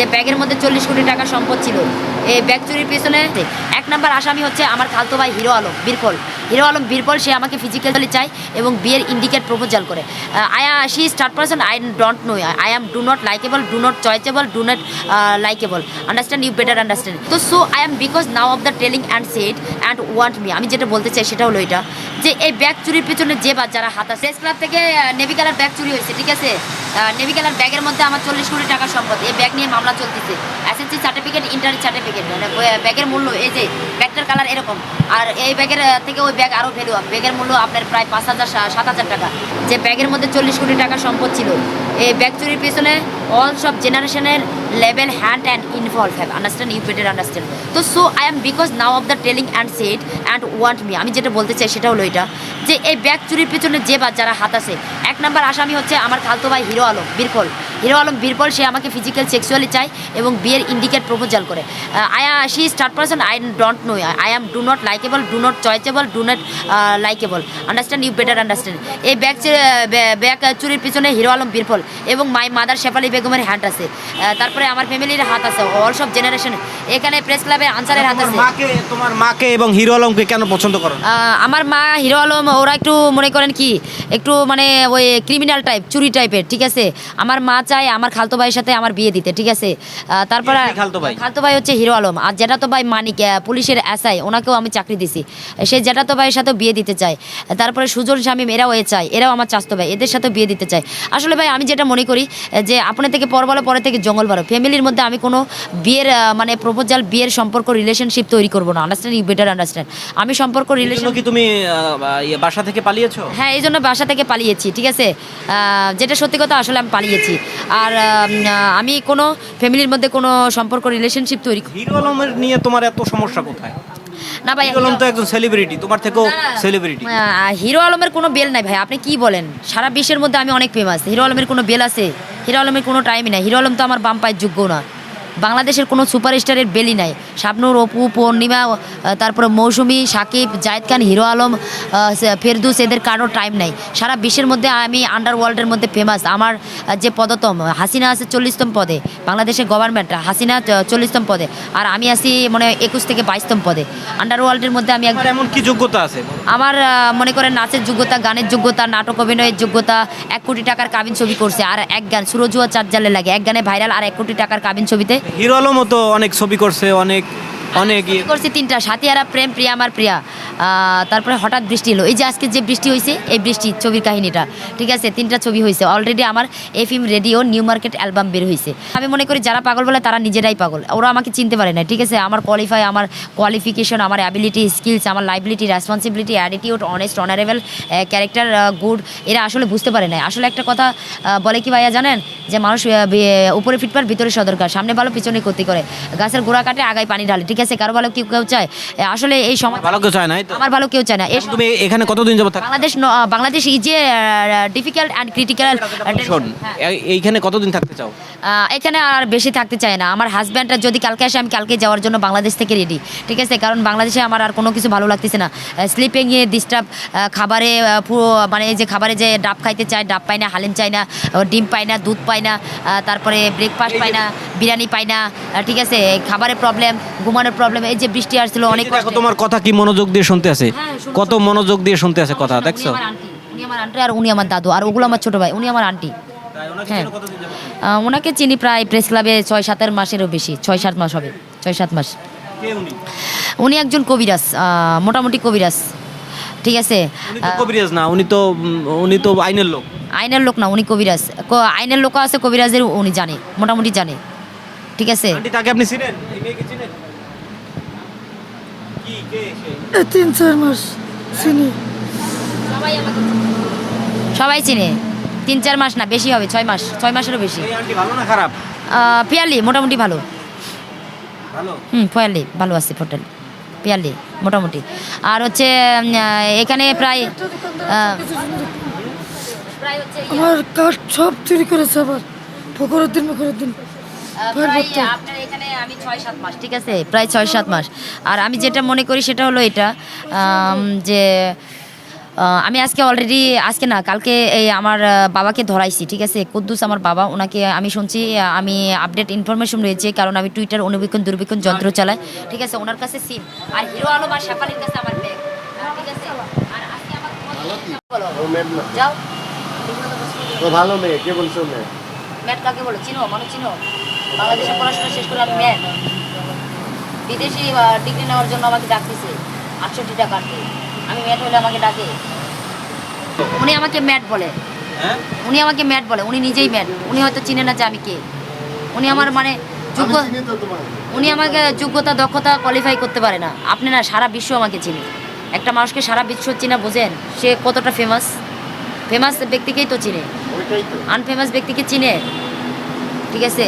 যে ব্যাগের মধ্যে চল্লিশ কোটি টাকা সম্পদ ছিল, এই ব্যাগ চুরির পেছনে এক নাম্বার আসামি হচ্ছে আমার খালতো ভাই হিরো আলম, বীরপল। হিরো আলম বীরপল সে আমাকে ফিজিক্যালি চাই এবং বিয়ের ইন্ডিকেট প্রপোজাল করে। I she third person I don't know I am do not likeable do not choiceable do not likeable understand you better understand তো so I am because now of the telling and set and want me আমি যেটা বলতে চাই সেটা হলো এটা, যে এই ব্যাগ চুরির পিছনে যে বা যারা হাত আছে ক্লাব থেকে নেভি কালার ব্যাগ চুরি হয়েছে, ঠিক আছে? নেভি কালার ব্যাগের মধ্যে আমার চল্লিশ কোটি টাকা সম্পদ এই ব্যাগ নিয়ে মামলা চলতেছে। এসএসসি সার্টিফিকেট ইন্টার সার্টিফিকেট মানে ব্যাগের মূল্য, এই যে ব্যাগটার কালার এরকম। আর এই ব্যাগের থেকে ওই ব্যাগ আরও ভ্যালু ব্যাগের মূল্য আপনার প্রায় পাঁচ হাজার সাত হাজার টাকা। যে ব্যাগের মধ্যে চল্লিশ কোটি টাকা সম্পদ ছিল, এই ব্যাগ চুরির পিছনে অল সব জেনারেশনের level hand and involve have understand you better understand তো so I am because now of the telling and set and want me আমি যেটা বলতে চাই সেটা হলো এটা, যে এই ব্যাগ চুরির পিছনে যে বা যারা হাত আছে, এক নাম্বার আসামি হচ্ছে আমার খালতো ভাই হিরো আলম, বীরপল। হিরো আলম বীরপল সে আমাকে ফিজিক্যাল সেক্সুয়ালি চাই এবং বিয়ের ইন্ডিকেট প্রপোজাল করে। I she is third person I don't know I am do not likeable do not choiceable do not likeable understand you better understand এই ব্যাগ ব্যাগ চুরির পিছনে হিরো আলম বীরপল এবং মাই মাদার শেফালি বেগমের hand আছে। তারপরে আমার ফ্যামিলির হাত আছে অল সব জেনারেশন এখানে প্রেস ক্লাবে আনসারের হাত আছে। মাকে তোমার মাকে এবং হিরো আলমকে কেন পছন্দ করো আমার মা হিরো আলম ওরা একটু মনে করেন কি একটু মানে ওই ক্রিমিনাল টাইপ চুরি টাইপের ঠিক আছে? আমার মা চায় আমার খালতো ভাইয়ের সাথে আমার বিয়ে দিতে ঠিক আছে? তারপর খালতো ভাই? খালতো ভাই হচ্ছে হিরো আলম। আর যেটা তো ভাই মানিক পুলিশের এসআই ওনাকেও আমি চাকরি দিছি। সেই যেটা তো ভাইয়ের সাথেও বিয়ে দিতে চাই তারপরে সুজন স্বামী এরাও এ চায়। এরাও আমার চাস্তো ভাই এদের সাথেও বিয়ে দিতে চাই আসলে ভাই আমি যেটা মনে করি যে আপনি থেকে পর বলো পরে থেকে জঙ্গল বারো। ফ্যামিলির মধ্যে আমি কোনো বিয়ের মানে প্রপোজাল বিয়ের সম্পর্ক রিলেশনশিপ তৈরি করব না। আন্ডারস্ট্যান্ড ইউ বেটার আন্ডারস্ট্যান্ড আমি সম্পর্ক রিলেশন কি তুমি ইয়ে, বাসা থেকে পালিয়েছো? হ্যাঁ এই জন্য বাসা থেকে পালিয়েছি ঠিক আছে? যেটা সত্যি কথা আসলে আমি পালিয়েছি। আর আমি কোনো ফ্যামিলির মধ্যে কোনো সম্পর্ক রিলেশনশিপ তৈরি হিরো আলমের নিয়ে তোমার এত সমস্যা কোথায়? না ভাই হিরো আলম তো একজন সেলিব্রিটি তোমার থেকেও সেলিব্রিটি হিরো আলমের কোনো বেল নাই ভাই আপনি কি বলেন? সারা বিশ্বের মধ্যে আমি অনেক ফেমাস হিরো আলমের কোনো বেল আছে? হিরো আলমের কোনো টাইমই নাই হিরো আলম তো আমার বাম পায়ের যোগ্য না। বাংলাদেশের কোনো সুপারস্টারের বেলি নাই। শাবনুর অপু পূর্ণিমা তারপরে মৌসুমি সাকিব জায়েদ খান হিরো আলম ফেরদুস এদের কারও টাইম নাই। সারা বিশ্বের মধ্যে আমি আন্ডারওয়ার্ল্ডের মধ্যে ফেমাস আমার যে পদতম হাসিনা আছে চল্লিশতম পদে। বাংলাদেশের গভর্নমেন্ট হাসিনা চল্লিশতম পদে। আর আমি আছি মানে একুশ থেকে বাইশতম পদে। আন্ডারওয়ার্ল্ডের মধ্যে আমি এমন কি যোগ্যতা আছে? আমার মনে করেন নাচের যোগ্যতা গানের যোগ্যতা নাটক অভিনয়ের যোগ্যতা এক কোটি টাকার কাবিন ছবি করছে। আর এক গান সুরজুয়া চার জালে লাগে। এক গানে ভাইরাল আর এক কোটি টাকার কাবিন ছবিতে হিরো আলমও তো অনেক ছবি করছে অনেক অনেক করছি তিনটা সাথিয়ারা প্রেম, প্রিয়া, আমার প্রিয়া। তারপরে হঠাৎ বৃষ্টি এলো এই যে আজকে যে বৃষ্টি হয়েছে এই বৃষ্টি, ছবির কাহিনীটা, ঠিক আছে? তিনটা ছবি হয়েছে অলরেডি আমার FM radio New Market album বের হয়েছে আমি মনে করি যারা পাগল বলে, তারা নিজেরাই পাগল। ওরা আমাকে চিনতে পারে না ঠিক আছে? আমার কোয়ালিফাই আমার কোয়ালিফিকেশন আমার অ্যাবিলিটি স্কিলস আমার liability responsibility attitude honest honourable character good এরা আসলে বুঝতে পারে না আসলে একটা কথা বলে কি ভাইয়া জানেন? যে মানুষ উপরে ফিটপার ভিতরে সদরকার। সামনে ভালো, পিছনে ক্ষতি করে। গাছের গোড়া কাটে, আগায় পানি ঢালে, ঠিক আছে কারও ভালো কেউ কেউ চায়। আসলে এই সময় ভালো কেউ চায় তো। আমার ভালো কেউ চায় না। তুমি এখানে কতদিন যাব Bangladesh Bangladesh is a difficult and critical এইখানে কতদিন থাকতে চাও? এখানে আর বেশি থাকতে চায় না। আমার হাজব্যান্ডটা যদি কালকে আসে আমি কালকে যাওয়ার জন্য বাংলাদেশ থেকে রেডি ঠিক আছে? কারণ বাংলাদেশে আমার আর কোনো কিছু ভালো লাগতেছে না। স্লিপিংয়ে ডিস্টার্ব খাবারে পুরো মানে যে খাবারে যে ডাব খাইতে চায় ডাব পাই না হালিম চাই না ডিম পাই না দুধ পাই না তারপরে ব্রেকফাস্ট পাই না বিরিয়ানি পাই না ঠিক আছে? খাবারের প্রবলেম ঘুমানোর প্রবলেম এই যে বৃষ্টি আসছিল অনেক দেখো তোমার কথা কি মনোযোগ দিয়ে শুনতে আছে? হ্যাঁ, কত মনোযোগ দিয়ে শুনতে আছে কথা দেখছ? আমার আন্টি উনি আমার আন্টি আর উনি আমার দাদু আর ওগুলো আমার ছোট ভাই উনি আমার আন্টি হ্যাঁ। ওনাকে চিনি প্রায় প্রেস ক্লাবে ছয় সাতের মাসেরও বেশি ছয় সাত মাস হবে ছয় সাত মাস। উনি? একজন কবিরাজ মোটামুটি কবিরাজ ঠিক আছে? কবিরাজ না উনি তো উনি তো আইনের লোক। আইনের লোক না উনি কবিরাজ। আইনের লোকও আছে কবিরাজের উনি জানে মোটামুটি জানে ঠিক আছে? তাকে আপনি চিনেন এই মেয়েকে চিনেন কি কে সে এই তিন চার মাস চিনি। সবাই চিনে। তিন চার মাস না বেশি হবে ছয় মাস ছয় মাসেরও বেশি। ভালো না খারাপ? পিয়ালি মোটামুটি ভালো। ভালো? হুম পয়ালি ভালো আছে হোটেল পিয়ালি মোটামুটি। আর হচ্ছে এখানে প্রায় আমার কাঠ সব চুরি করেছে আবার। পুকুরের দিন পুকুরের দিন আপনার এখানে আমি ছয় সাত মাস ঠিক আছে? প্রায় ছয় সাত মাস। আর আমি যেটা মনে করি সেটা হলো এটা যে আমি আজকে অলরেডি আজকে না কালকে এই আমার বাবাকে ধরাইছি ঠিক আছে? কুদ্দুস আমার বাবা ওনাকে আমি শুনছি আমি আপডেট ইনফরমেশন রয়েছে কারণ আমি টুইটার অনুবীক্ষণ দুর্বীক্ষণ যন্ত্র চালাই ঠিক আছে? ওনার কাছে সিম আর হিরো আলম আর শেফালির কাছে আমার ব্যাগ ঠিক আছে? আর আজকে আমার ও যাও। ভালো মেয়ে কে বলছো মেয়ে? ম্যাট কাকে বলো? চিনো? মানুষ চিনো? বাংলাদেশে পড়াশোনা শেষ করে আমি ম্যাট বিদেশি ডিগ্রি নেওয়ার জন্য আমাকে ডাকতেছে আটষট্টি টাকা আমি ম্যাট হলে আমাকে ডাকে। উনি আমাকে ম্যাট বলে। উনি আমাকে ম্যাট বলে উনি নিজেই ম্যাট উনি হয়তো চিনে না যে আমি কে। উনি আমার মানে যোগ্য উনি আমাকে যোগ্যতা দক্ষতা কোয়ালিফাই করতে পারে না। আপনি না সারা বিশ্ব আমাকে চিনে একটা মানুষকে সারা বিশ্ব চিনা বোঝেন সে কতটা ফেমাস ফেমাস ব্যক্তিকেই তো চিনে। আনফেমাস ব্যক্তিকে চিনে। ঠিক আছে?